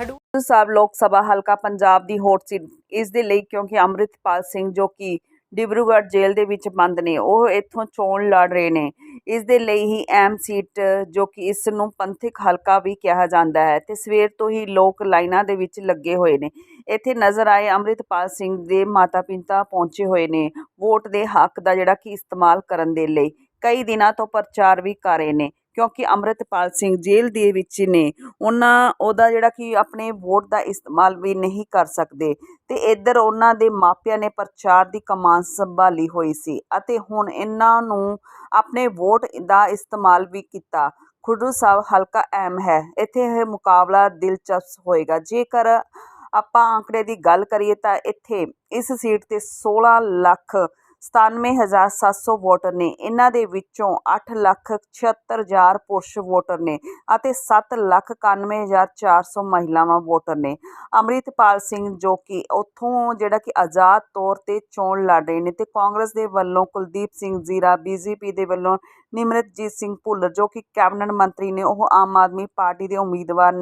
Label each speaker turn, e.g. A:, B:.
A: ਖਡੂਰ ਸਾਹਿਬ ਲੋਕ ਸਭਾ ਹਲਕਾ ਪੰਜਾਬ ਦੀ hot seat ਇਸ ਦੇ ਲਈ ਕਿਉਂਕਿ ਅੰਮ੍ਰਿਤਪਾਲ ਸਿੰਘ ਜੋ ਕਿ ਡਿਬਰੂਗੜ੍ਹ ਜੇਲ੍ਹ ਦੇ ਵਿੱਚ ਬੰਦ ਨੇ, ਉਹ ਇੱਥੋਂ ਚੋਣ ਲੜ ਰਹੇ ਨੇ। ਇਸ ਦੇ ਲਈ ਹੀ ਐਮ ਸੀਟ ਜੋ ਕਿ ਇਸ ਨੂੰ ਪੰਥਕ ਹਲਕਾ ਵੀ ਕਿਹਾ ਜਾਂਦਾ ਹੈ ਤੇ ਸਵੇਰ ਤੋਂ ਹੀ ਲੋਕ ਲਾਈਨਾਂ ਦੇ ਵਿੱਚ ਲੱਗੇ ਹੋਏ ਨੇ। ਇੱਥੇ ਨਜ਼ਰ ਆਏ ਅੰਮ੍ਰਿਤਪਾਲ ਸਿੰਘ ਦੇ ਮਾਤਾ ਪਿਤਾ ਪਹੁੰਚੇ ਹੋਏ ਨੇ ਵੋਟ ਦੇ ਹੱਕ ਦਾ ਜਿਹੜਾ ਕਿ ਇਸਤੇਮਾਲ ਕਰਨ ਦੇ ਲਈ। ਕਈ ਦਿਨਾਂ ਤੋਂ ਪ੍ਰਚਾਰ ਵੀ ਕਰ ਰਹੇ ਨੇ। ਕਿਉਂਕਿ ਅੰਮ੍ਰਿਤਪਾਲ ਸਿੰਘ ਜੇਲ੍ਹ ਦੇ ਵਿੱਚ ਨੇ, ਉਹਨਾਂ ਉਹਦਾ ਜਿਹੜਾ ਕਿ ਆਪਣੇ ਵੋਟ ਦਾ ਇਸਤੇਮਾਲ ਵੀ ਨਹੀਂ ਕਰ ਸਕਦੇ ਤੇ ਇੱਧਰ ਉਹਨਾਂ ਦੇ ਮਾਪਿਆਂ ਨੇ ਪ੍ਰਚਾਰ ਦੀ ਕਮਾਨ ਸੰਭਾਲੀ ਹੋਈ ਸੀ ਅਤੇ ਹੁਣ ਇਹਨਾਂ ਨੂੰ ਆਪਣੇ ਵੋਟ ਦਾ ਇਸਤੇਮਾਲ ਵੀ ਕੀਤਾ। ਖੁੱਡੂ ਸਾਹਿਬ ਹਲਕਾ ਅਹਿਮ ਹੈ, ਇੱਥੇ ਇਹ ਮੁਕਾਬਲਾ ਦਿਲਚਸਪ ਹੋਏਗਾ। ਜੇਕਰ ਆਪਾਂ ਆંકੜੇ ਦੀ ਗੱਲ ਕਰੀਏ ਤਾਂ ਇੱਥੇ ਇਸ ਸੀਟ ਤੇ 16 ਲੱਖ 97700 ਵੋਟਰ ਨੇ। ਇਹਨਾਂ ਦੇ ਵਿੱਚੋਂ 8 ਲੱਖ 76000 ਪੁਰਸ਼ ਵੋਟਰ ਨੇ ਅਤੇ 7 ਲੱਖ 91400 ਮਹਿਲਾਵਾਂ ਵੋਟਰ ਨੇ। ਅੰਮ੍ਰਿਤਪਾਲ ਸਿੰਘ ਜੋ ਕਿ ਉੱਥੋਂ ਜਿਹੜਾ ਕਿ ਆਜ਼ਾਦ ਤੌਰ ਤੇ ਚੋਣ ਲੜ ਰਹੇ ਨੇ ਤੇ ਕਾਂਗਰਸ ਦੇ ਵੱਲੋਂ ਕੁਲਦੀਪ ਸਿੰਘ ਜ਼ੀਰਾ, ਬੀਜੇਪੀ ਦੇ ਵੱਲੋਂ ਨਿਮਰਤਜੀਤ ਸਿੰਘ ਭੁੱਲਰ ਜੋ ਕਿ ਕੈਬਨਿਟ ਮੰਤਰੀ ਨੇ, ਉਹ ਆਮ ਆਦਮੀ ਪਾਰਟੀ ਦੇ ਉਮੀਦਵਾਰ ਨੇ।